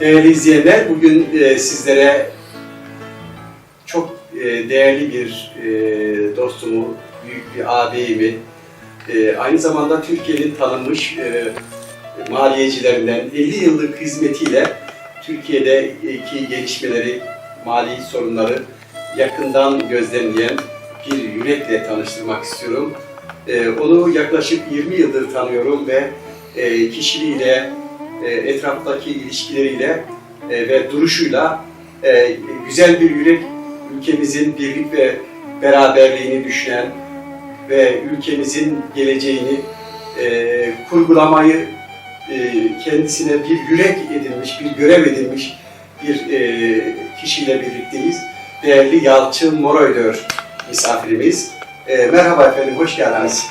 Değerli izleyenler, bugün e, sizlere çok e, değerli bir e, dostumu, büyük bir ağabeyimi, aynı zamanda Türkiye'nin tanınmış e, maliyecilerinden 50 yıllık hizmetiyle Türkiye'deki gelişmeleri, mali sorunları yakından gözlemleyen bir yürekle tanıştırmak istiyorum. Onu yaklaşık 20 yıldır tanıyorum ve kişiliğiyle, e, etraftaki ilişkileriyle e, ve duruşuyla e, güzel bir yürek, ülkemizin birlik ve beraberliğini düşünen ve ülkemizin geleceğini kurgulamayı kendisine bir yürek edinmiş, bir görev edinmiş bir kişiyle birlikteyiz. Değerli Yalçın Moroydör misafirimiz. Merhaba efendim, hoş geldiniz.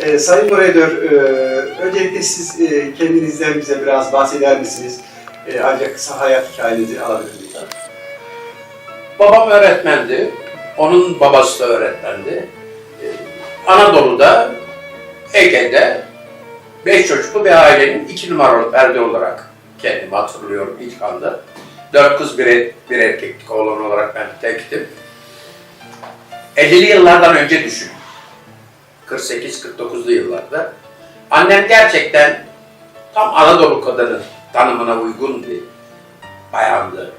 E, Sayın Moroydör, e, öncelikle siz e, kendinizden bize biraz bahseder misiniz? E, ancak kısa hayat hikayenizi alabilir miyiz? Babam öğretmendi. Onun babası da öğretmendi. Ee, Anadolu'da, Ege'de beş çocuklu bir ailenin iki numaralı perde olarak kendimi hatırlıyorum ilk anda. Dört kız bir, bir erkeklik oğlan olarak ben tektim. 50'li yıllardan önce düşün. 48-49'lu yıllarda. Annem gerçekten tam Anadolu kadını tanımına uygun bir bayandı.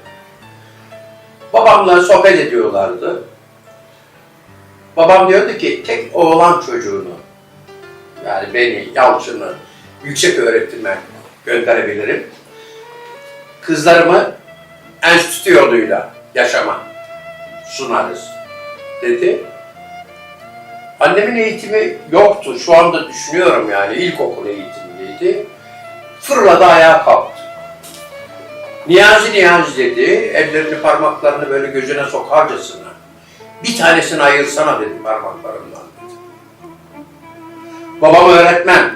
Babamla sohbet ediyorlardı. Babam diyordu ki tek oğlan çocuğunu yani beni, Yalçın'ı yüksek öğretime gönderebilirim. Kızlarımı enstitü yoluyla yaşama sunarız dedi. Annemin eğitimi yoktu. Şu anda düşünüyorum yani ilkokul eğitimiydi. Fırladı ayağa kalktı. Niyazi Niyazi dedi, ellerini parmaklarını böyle gözüne sokarcasına. Bir tanesini ayırsana dedi parmaklarından dedi. Babam öğretmen.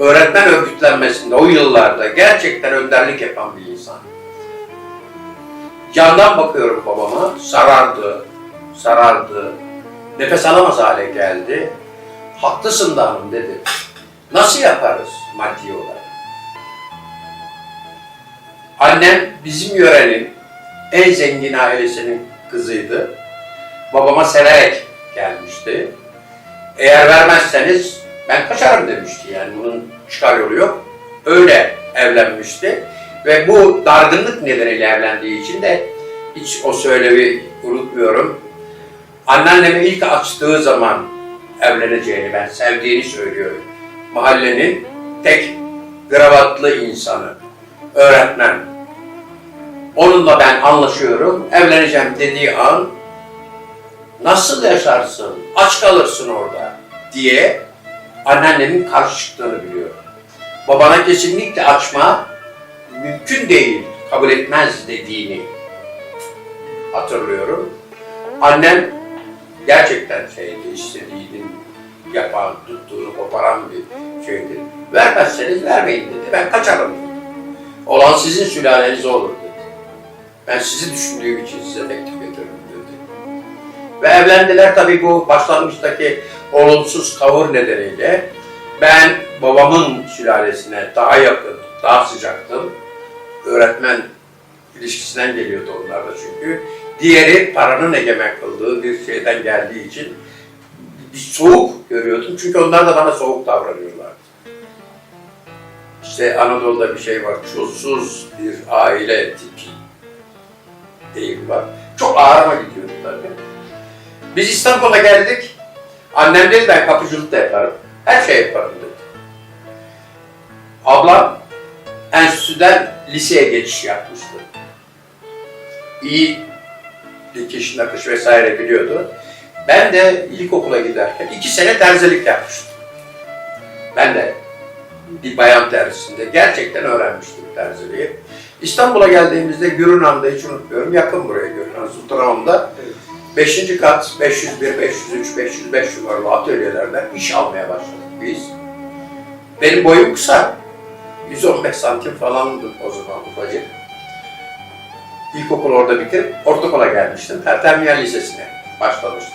Öğretmen örgütlenmesinde o yıllarda gerçekten önderlik yapan bir insan. Yandan bakıyorum babama, sarardı, sarardı. Nefes alamaz hale geldi. Haklısın da dedi. Nasıl yaparız maddi olarak? Annem bizim yörenin en zengin ailesinin kızıydı. Babama severek gelmişti. Eğer vermezseniz ben kaçarım demişti yani bunun çıkar yolu yok. Öyle evlenmişti ve bu dargınlık nedeniyle evlendiği için de hiç o söylevi unutmuyorum. Anneannemi ilk açtığı zaman evleneceğini ben sevdiğini söylüyorum. Mahallenin tek kravatlı insanı, öğretmen. Onunla ben anlaşıyorum, evleneceğim dediği an nasıl yaşarsın, aç kalırsın orada diye anneannemin karşı çıktığını biliyorum. Babana kesinlikle açma mümkün değil, kabul etmez dediğini hatırlıyorum. Annem gerçekten şeydi, istediğini yapan, tuttuğunu koparan bir şeydi. Vermezseniz vermeyin dedi, ben kaçarım dedi. Olan sizin sülaleniz olur dedi. Ben sizi düşündüğüm için size teklif ediyorum dedi. Ve evlendiler tabii bu başlangıçtaki olumsuz tavır nedeniyle. Ben babamın sülalesine daha yakın, daha sıcaktım. Öğretmen ilişkisinden geliyordu onlar da çünkü. Diğeri paranın egemen kıldığı bir şeyden geldiği için bir soğuk görüyordum. Çünkü onlar da bana soğuk davranıyorlardı. İşte Anadolu'da bir şey var, çulsuz bir aile tipi deyim var. Çok ağrıma gidiyordu tabii. Biz İstanbul'a geldik. Annem dedi ben kapıcılık da yaparım. Her şey yaparım dedi. Ablam enstitüden liseye geçiş yapmıştı. İyi dikiş, nakış vesaire biliyordu. Ben de ilkokula giderken iki sene terzilik yapmıştım. Ben de bir bayan terzisinde gerçekten öğrenmiştim terziliği. İstanbul'a geldiğimizde Gürünhan'da hiç unutmuyorum. Yakın buraya Gürünhan, Sultanahmet'te. Evet. Beşinci kat 501, 503, 505 numaralı atölyelerden iş almaya başladık biz. Benim boyum kısa. 115 santim falandı o zaman ufacık. İlkokul orada bitirip ortaokula gelmiştim. Tertemiyel Lisesi'ne başlamıştım.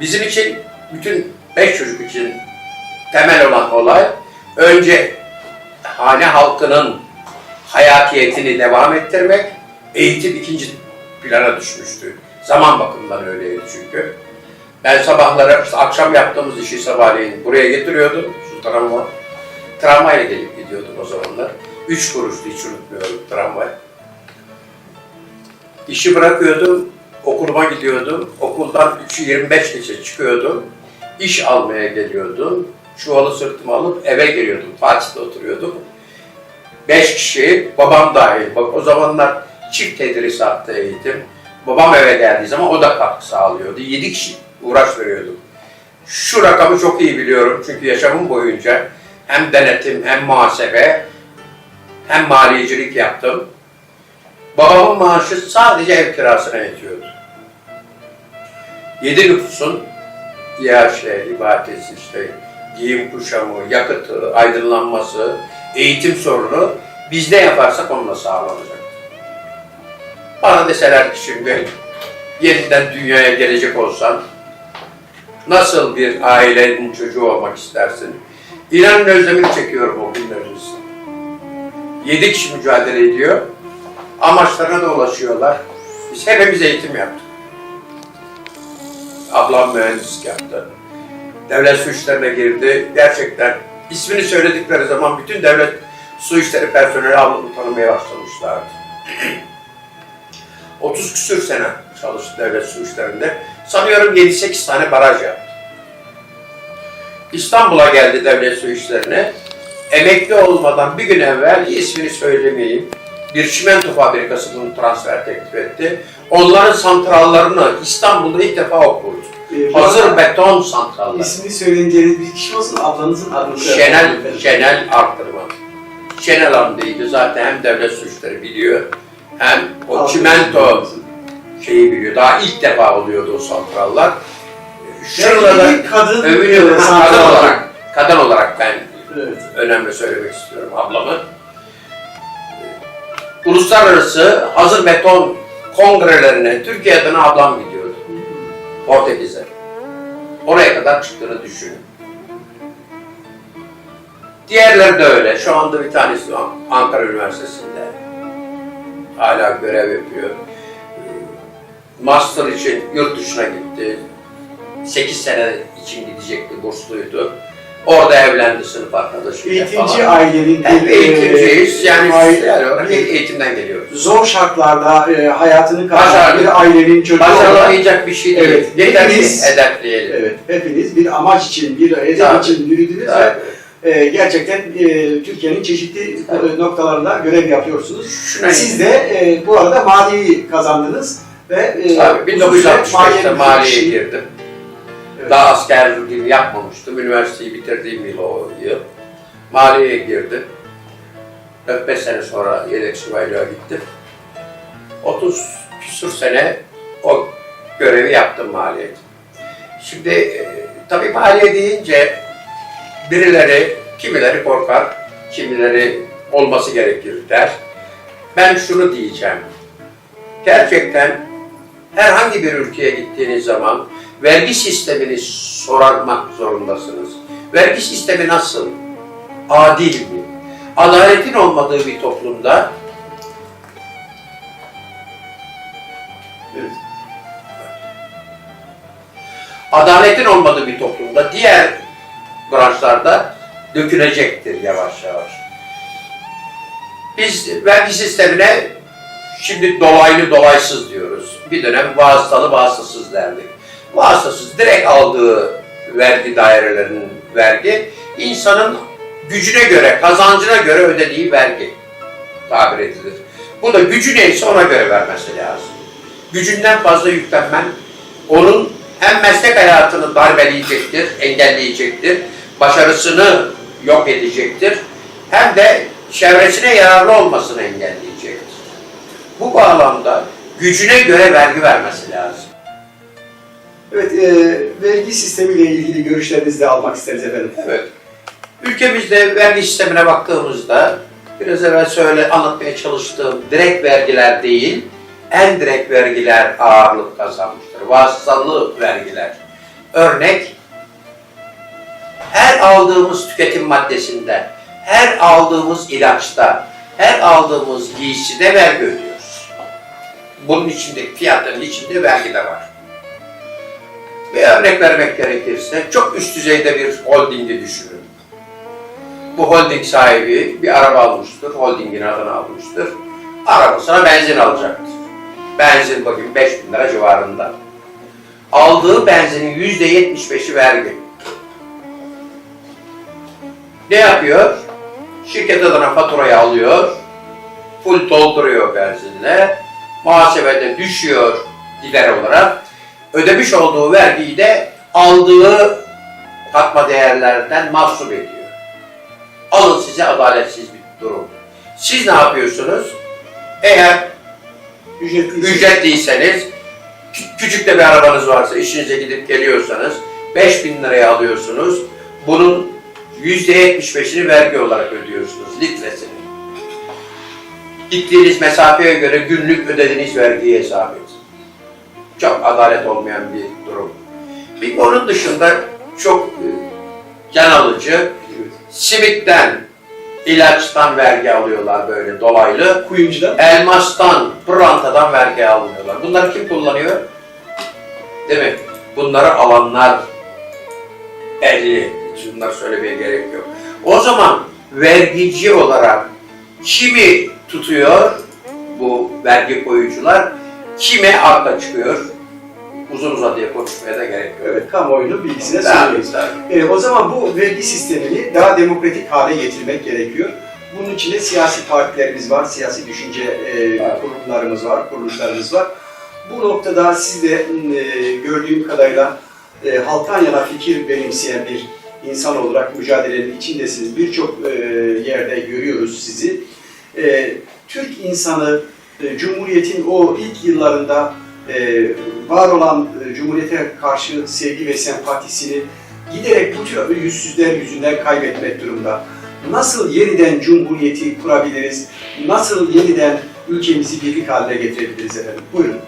Bizim için, bütün beş çocuk için temel olan olay önce hane halkının hayatiyetini devam ettirmek, eğitim ikinci plana düşmüştü. Zaman bakımından öyleydi çünkü. Ben sabahları, akşam yaptığımız işi sabahleyin buraya getiriyordum, şu tramvay. Tramvayla gelip gidiyordum o zamanlar. Üç kuruştu, hiç unutmuyorum tramvay. İşi bırakıyordum, okuluma gidiyordum. Okuldan 3.25 geçe çıkıyordum. İş almaya geliyordum. Çuvalı sırtıma alıp eve geliyordum. Fatih'te oturuyordum. Beş kişi, babam dahil. Bak o zamanlar çift tedrisatta eğitim. Babam eve geldiği zaman o da katkı sağlıyordu. Yedi kişi uğraş veriyordum. Şu rakamı çok iyi biliyorum çünkü yaşamım boyunca hem denetim hem muhasebe hem maliyecilik yaptım. Babamın maaşı sadece ev kirasına yetiyordu. Yedi nüfusun İHŞ, ibadesi işte giyim kuşamı, yakıtı, aydınlanması, eğitim sorunu biz ne yaparsak onunla sağlanacak. Bana deseler ki şimdi yeniden dünyaya gelecek olsan nasıl bir ailenin çocuğu olmak istersin? İnanın özlemini çekiyorum o günlerimizi. Yedi kişi mücadele ediyor. Amaçlarına da ulaşıyorlar. Biz hepimiz eğitim yaptık. Ablam mühendislik yaptı. Devlet su işlerine girdi. Gerçekten ismini söyledikleri zaman bütün devlet su işleri personeli ablamı tanımaya başlamışlardı. 30 küsür sene çalıştı devlet su işlerinde. Sanıyorum 7-8 tane baraj yaptı. İstanbul'a geldi devlet su işlerine. Emekli olmadan bir gün evvel ismini söylemeyeyim. Bir çimento fabrikasının transfer teklif etti. Onların santrallarını İstanbul'da ilk defa okurdu. Ee, Hazır beton santrallar. İsmini söyleyeceğiniz bir kişi olsun, ablanızın adını Şenel, Şenel Arttırma. Şenel Hamdi'ydi zaten hem devlet suçları biliyor hem o çimento şeyi biliyor. Daha ilk defa oluyordu o santrallar. Şurada kadın övünüyorum. Kadın olarak, kadın olarak ben Önemli söylemek istiyorum ablamı. Uluslararası hazır beton kongrelerine Türkiye'den ablam gidiyordu. Portekiz'e. Oraya kadar çıktığını düşünün. Diğerleri de öyle. Şu anda bir tanesi An- Ankara Üniversitesi'nde. Hala görev yapıyor. Master için yurt dışına gitti. 8 sene için gidecekti, bursluydu. Orada evlendi sınıf arkadaşıyla Eğitimci falan. ailenin Hep bir, eğitimciyiz. e, Yani aile- yani olarak eğitimden geliyoruz. zor şartlarda e, hayatını Başarılı. bir ailenin çocuğu olarak bir şey değil. Evet, Yeter ki hepimiz- evet, hepiniz bir amaç için, bir hedef Tabii. için yürüdünüz ve Tabii. e, gerçekten e, Türkiye'nin çeşitli Tabii. e, noktalarında görev yapıyorsunuz. Şuna Siz de e, bu arada maliyi kazandınız ve e, Tabii, uzun süre 1965'te maliye maliyeye girdim. Evet. Daha askerliğimi yapmamıştım. Üniversiteyi bitirdiğim yıl o yıl. Maliyeye girdim. 4-5 sene sonra yedek subaylığa gittim. 30 küsur sene o görevi yaptım maliyede. Şimdi e, tabii maliye deyince birileri, kimileri korkar, kimileri olması gerekir der. Ben şunu diyeceğim. Gerçekten herhangi bir ülkeye gittiğiniz zaman vergi sistemini sormak zorundasınız. Vergi sistemi nasıl? Adil mi? Adaletin olmadığı bir toplumda adaletin olmadığı bir toplumda diğer branşlarda dökülecektir yavaş yavaş. Biz vergi sistemine şimdi dolaylı dolaysız diyoruz. Bir dönem vasıtalı vasıtasız derdik. Vasıtasız direkt aldığı vergi dairelerinin vergi insanın gücüne göre, kazancına göre ödediği vergi tabir edilir. Bu da gücü neyse ona göre vermesi lazım. Gücünden fazla yüklenmen onun hem meslek hayatını darbeleyecektir, engelleyecektir, başarısını yok edecektir, hem de çevresine yararlı olmasını engelleyecektir. Bu bağlamda gücüne göre vergi vermesi lazım. Evet, e, vergi sistemiyle ilgili görüşlerinizi de almak isteriz efendim. Evet. Ülkemizde vergi sistemine baktığımızda biraz evvel söyle anlatmaya çalıştığım direkt vergiler değil, en direkt vergiler ağırlık kazanmıştır. Vasıtalı vergiler. Örnek her aldığımız tüketim maddesinde, her aldığımız ilaçta, her aldığımız giyside vergi ödüyoruz. Bunun içinde, fiyatların içinde vergi de var. Bir örnek vermek gerekirse, çok üst düzeyde bir holdingi düşünün. Bu holding sahibi bir araba almıştır, holdingin adını almıştır. Arabasına benzin alacaktır. Benzin bugün 5000 lira civarında. Aldığı benzinin yüzde yetmiş beşi vergi. Ne yapıyor? Şirket adına faturayı alıyor, full dolduruyor benzinle, muhasebede düşüyor gider olarak, ödemiş olduğu vergiyi de aldığı katma değerlerden mahsup ediyor. Alın size adaletsiz bir durum. Siz ne yapıyorsunuz? Eğer Ücretli ücretliyseniz, kü- küçük de bir arabanız varsa, işinize gidip geliyorsanız 5000 liraya alıyorsunuz. Bunun %75'ini vergi olarak ödüyorsunuz, litresini. Gittiğiniz mesafeye göre günlük ödediğiniz vergiyi hesap edin. Çok adalet olmayan bir durum. Bir onun dışında çok e, can alıcı, simitten, ilaçtan vergi alıyorlar böyle dolaylı. Kuyumcudan Elmastan, pırlantadan vergi almıyorlar. Bunları kim kullanıyor? Değil mi? Bunları alanlar ehli. Hiç bunları söylemeye gerek yok. O zaman vergici olarak kimi tutuyor bu vergi koyucular, kime arka çıkıyor? Uzun uzadıya konuşmaya da gerek yok. evet, kamuoyunun bilgisine sunuyoruz. E, o zaman bu vergi sistemini daha demokratik hale getirmek gerekiyor. Bunun için de siyasi partilerimiz var, siyasi düşünce e, kurumlarımız var, kuruluşlarımız var. Bu noktada siz de e, gördüğüm kadarıyla e, halktan yana fikir benimseyen bir insan olarak mücadelenin içindesiniz. Birçok e, yerde görüyoruz sizi. E, Türk insanı e, Cumhuriyet'in o ilk yıllarında e, var olan e, Cumhuriyet'e karşı sevgi ve sempatisini giderek bu tür yüzsüzler yüzünden kaybetmek durumda. Nasıl yeniden Cumhuriyeti kurabiliriz? Nasıl yeniden ülkemizi birlik haline getirebiliriz efendim? Buyurun.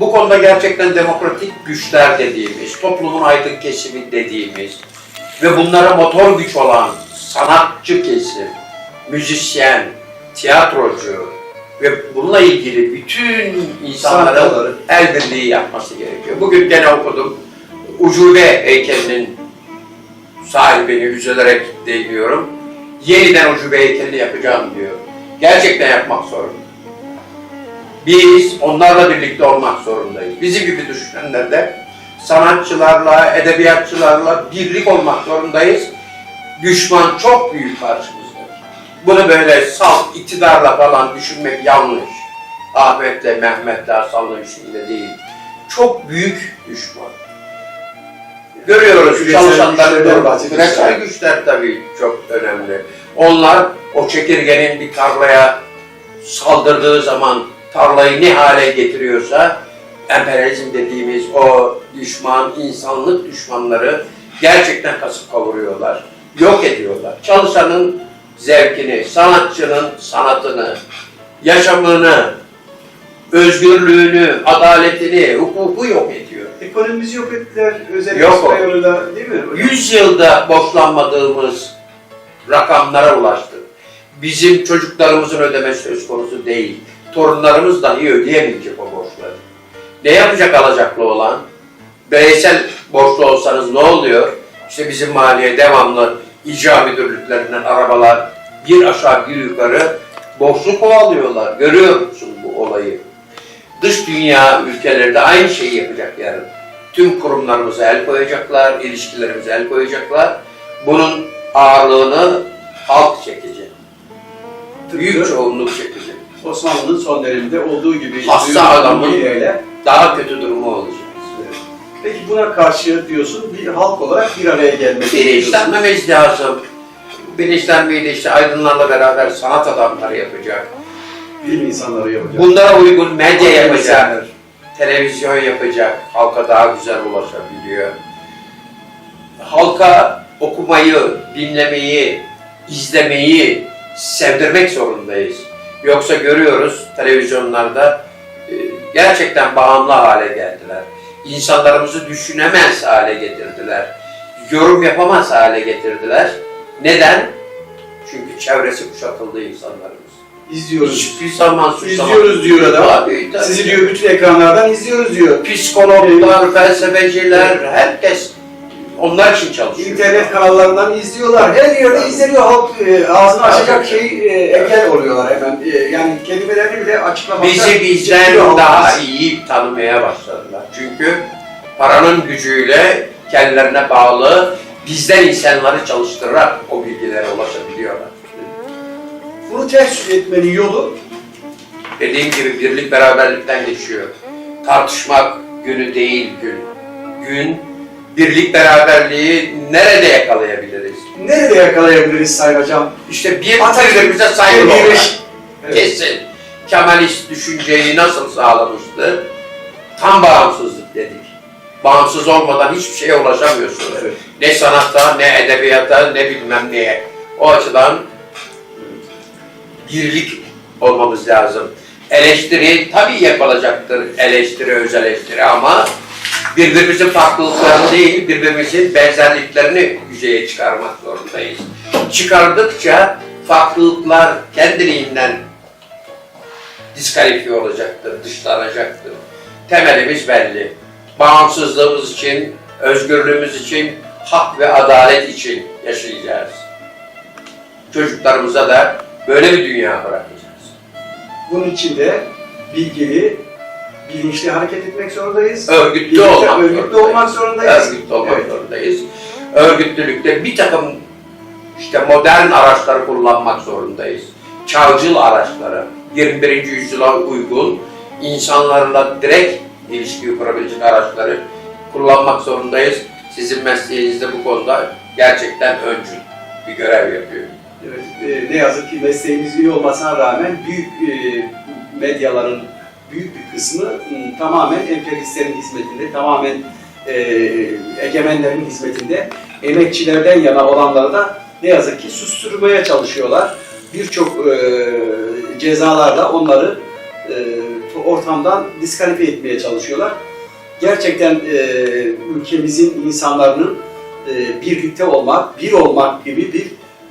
Bu konuda gerçekten demokratik güçler dediğimiz, toplumun aydın kesimi dediğimiz ve bunlara motor güç olan sanatçı kesim, müzisyen, tiyatrocu ve bununla ilgili bütün insanların el birliği yapması gerekiyor. Bugün gene okudum. Ucube heykelinin sahibini üzülerek değiniyorum. Yeniden ucube heykelini yapacağım diyor. Gerçekten yapmak zorunda. Biz onlarla birlikte olmak zorundayız. Bizim gibi düşünenler de sanatçılarla, edebiyatçılarla birlik olmak zorundayız. Düşman çok büyük karşımızda. Bunu böyle salt iktidarla falan düşünmek yanlış. Ahmet'le, Mehmet'le, Hasan'la Hüseyin'le değil. Çok büyük düşman. Görüyoruz Küresel çalışanları güçlerden da. bahsediyoruz. Küresel güçler tabii çok önemli. Onlar o çekirgenin bir tarlaya saldırdığı zaman tarlayı ne hale getiriyorsa emperyalizm dediğimiz o düşman, insanlık düşmanları gerçekten kasıp kavuruyorlar. Yok ediyorlar. Çalışanın zevkini, sanatçının sanatını, yaşamını, özgürlüğünü, adaletini, hukuku yok ediyor. Ekonomimizi yok ettiler özel Yok yolunda değil mi? hocam? 100 yılda borçlanmadığımız rakamlara ulaştık. Bizim çocuklarımızın ödemesi söz konusu değil. Torunlarımız dahi ödeyemeyecek o borçları. Ne yapacak alacaklı olan? Bireysel borçlu olsanız ne oluyor? İşte bizim maliye devamlı icra müdürlüklerinden arabalar bir aşağı bir yukarı borçlu kovalıyorlar. Görüyor musun bu olayı? Dış dünya ülkeleri de aynı şeyi yapacak yarın. Tüm kurumlarımıza el koyacaklar, ilişkilerimize el koyacaklar. Bunun ağırlığını halk çekecek. Büyük çoğunluk çekecek. Osmanlı'nın son döneminde olduğu gibi Hasta adamın- bir. Daha kötü durumu olacak. Peki buna karşı diyorsun bir halk olarak bir araya gelmek istiyorsun. Bilinçlenmemiz lazım. Bilinçlenmeyi de işte aydınlarla beraber sanat adamları yapacak. Bilim insanları yapacak. Bunlara uygun medya yapacak. Televizyon yapacak, halka daha güzel ulaşabiliyor. Halka okumayı, dinlemeyi, izlemeyi sevdirmek zorundayız. Yoksa görüyoruz televizyonlarda e, gerçekten bağımlı hale geldiler. İnsanlarımızı düşünemez hale getirdiler. Yorum yapamaz hale getirdiler. Neden? Çünkü çevresi kuşatıldı insanlarımız. İzliyoruz. Hiçbir zaman suçlamadık. İzliyoruz diyor adam. Tabii. Sizi diyor bütün ekranlardan izliyoruz diyor. Psikologlar, felsefeciler, herkes onlar için çalışıyor. İnternet kanallarından izliyorlar. Her yerde izleniyor. Halk e, ağzını açacak şey e, engel oluyorlar hemen. E, yani kelimelerini bile açıklamakta Bizi bizden çekiniyor daha halkımız. iyi tanımaya başladılar. Çünkü paranın gücüyle kendilerine bağlı bizden insanları çalıştırarak o bilgilere ulaşabiliyorlar. Bunu ters etmenin yolu Dediğim gibi birlik beraberlikten geçiyor. Tartışmak günü değil gün. Gün birlik beraberliği nerede yakalayabiliriz? nerede yakalayabiliriz Sayın Hocam? İşte bir birbirimize saygılı bir- olarak. Evet. Kesin. Kemalist düşünceyi nasıl sağlamıştı? Tam bağımsızlık dedik. Bağımsız olmadan hiçbir şeye ulaşamıyorsun. Evet. Ne sanatta, ne edebiyata, ne bilmem neye. O açıdan birlik olmamız lazım. Eleştiri tabii yapılacaktır. Eleştiri, öz eleştiri ama birbirimizin farklılıklarını değil, birbirimizin benzerliklerini yüzeye çıkarmak zorundayız. Çıkardıkça farklılıklar kendiliğinden diskalifiye olacaktır, dışlanacaktır. Temelimiz belli. Bağımsızlığımız için, özgürlüğümüz için, hak ve adalet için yaşayacağız. Çocuklarımıza da böyle bir dünya bırakacağız. Bunun için de bilgili, bilinçli hareket etmek zorundayız. Örgütlü Birlikte olmak örgütlü zorundayız. olmak zorundayız. Örgütlü olmak Evet. zorundayız. Örgütlülükte bir takım işte modern araçları kullanmak zorundayız. Çağcıl araçları, 21. yüzyıla uygun insanlarla direkt ilişki kurabilecek araçları kullanmak zorundayız. Sizin mesleğiniz de bu konuda gerçekten öncül bir görev yapıyor. Evet, e, ne yazık ki mesleğimiz iyi olmasına rağmen büyük e, medyaların büyük bir kısmı tamamen emperyalistlerin hizmetinde, tamamen e, egemenlerin hizmetinde emekçilerden yana olanları da ne yazık ki susturmaya çalışıyorlar. Birçok e, cezalarla onları ortamdan diskalifiye etmeye çalışıyorlar. Gerçekten e, ülkemizin insanların e, birlikte olmak, bir olmak gibi bir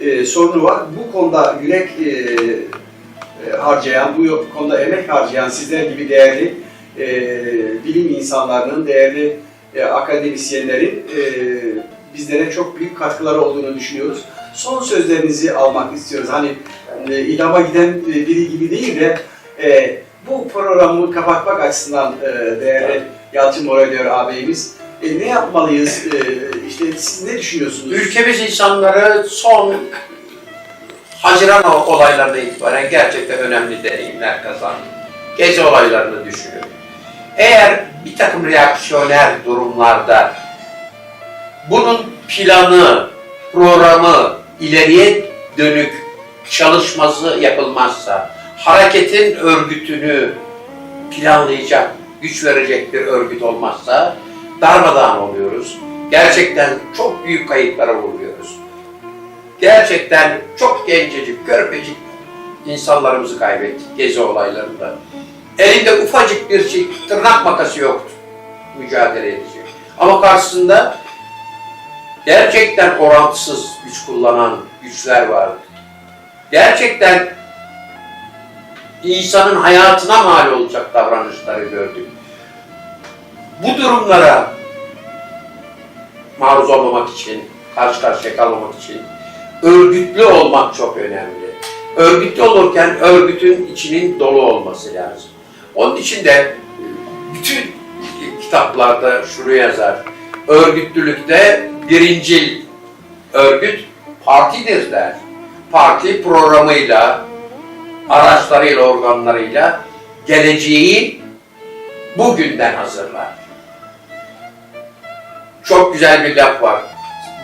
e, sorunu var. Bu konuda yürek e, e, harcayan, bu konuda emek harcayan sizler gibi değerli e, bilim insanlarının, değerli e, akademisyenlerin e, bizlere çok büyük katkıları olduğunu düşünüyoruz. Son sözlerinizi almak istiyoruz. Hani e, ilhama giden e, biri gibi değil de e, bu programı kapatmak açısından e, değerli Yalçın Moraliyor ağabeyimiz e, ne yapmalıyız? E, işte siz ne düşünüyorsunuz? Ülkemiz insanları son Haziran olaylarına itibaren gerçekten önemli deneyimler kazandı. Gezi olaylarını düşünüyorum. Eğer bir takım reaksiyoner durumlarda bunun planı, programı, ileriye dönük çalışması yapılmazsa, hareketin örgütünü planlayacak, güç verecek bir örgüt olmazsa darmadağın oluyoruz. Gerçekten çok büyük kayıplara uğruyoruz. Gerçekten çok gencecik, körpecik insanlarımızı kaybettik gezi olaylarında. Elinde ufacık bir şey, tırnak makası yoktu mücadele edecek. Ama karşısında gerçekten orantısız güç kullanan güçler vardı. Gerçekten insanın hayatına mal olacak davranışları gördük. Bu durumlara maruz olmamak için, karşı karşıya kalmamak için örgütlü olmak çok önemli. Örgütlü olurken örgütün içinin dolu olması lazım. Onun için de bütün kitaplarda şunu yazar. Örgütlülükte birincil örgüt partidir der. Parti programıyla, araçlarıyla, organlarıyla geleceği bugünden hazırlar. Çok güzel bir laf var.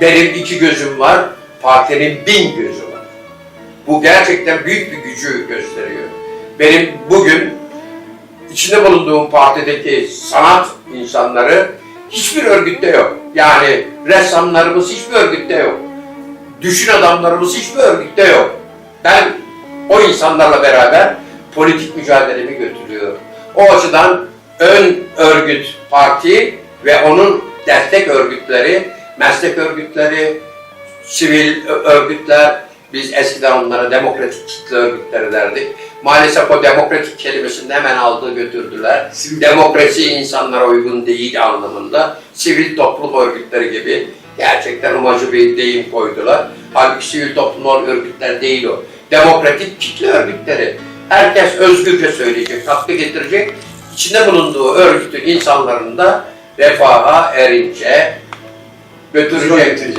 Benim iki gözüm var, partinin bin gözü var. Bu gerçekten büyük bir gücü gösteriyor. Benim bugün içinde bulunduğum partideki sanat insanları hiçbir örgütte yok. Yani ressamlarımız hiçbir örgütte yok. Düşün adamlarımız hiçbir örgütte yok. Ben o insanlarla beraber politik mücadelemi götürüyorum. O açıdan ön örgüt parti ve onun destek örgütleri, meslek örgütleri, sivil örgütler, Biz eskiden onlara demokratik kitle örgütleri derdik. Maalesef o demokratik kelimesini hemen aldı götürdüler. Sivil- Demokrasi insanlara uygun değil anlamında sivil toplum örgütleri gibi gerçekten umacı bir deyim koydular. Halbuki sivil toplum örgütler değil o. Demokratik kitle örgütleri. Herkes özgürce söyleyecek, hakkı getirecek. İçinde bulunduğu örgütün insanların da refaha erince götürecek.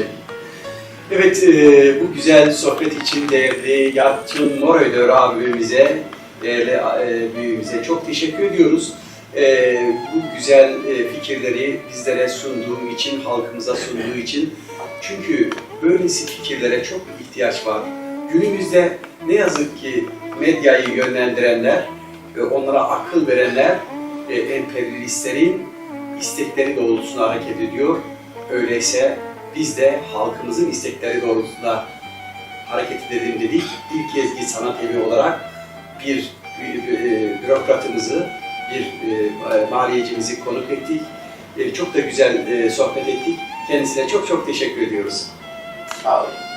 Evet, e, bu güzel sohbet için değerli Yalçın Morödör abimize, değerli e, büyüğümüze çok teşekkür ediyoruz. E, bu güzel e, fikirleri bizlere sunduğu için, halkımıza sunduğu için. Çünkü böylesi fikirlere çok ihtiyaç var. Günümüzde ne yazık ki medyayı yönlendirenler, e, onlara akıl verenler, e, emperyalistlerin istekleri doğrultusunda hareket ediyor. Öyleyse biz de halkımızın istekleri doğrultusunda hareket edelim dedik. İlk kez bir sanat evi olarak bir, bir, bir, e, bürokratımızı, bir e, maliyecimizi konuk ettik. E, çok da güzel e, sohbet ettik. Kendisine çok çok teşekkür ediyoruz. Sağ olun.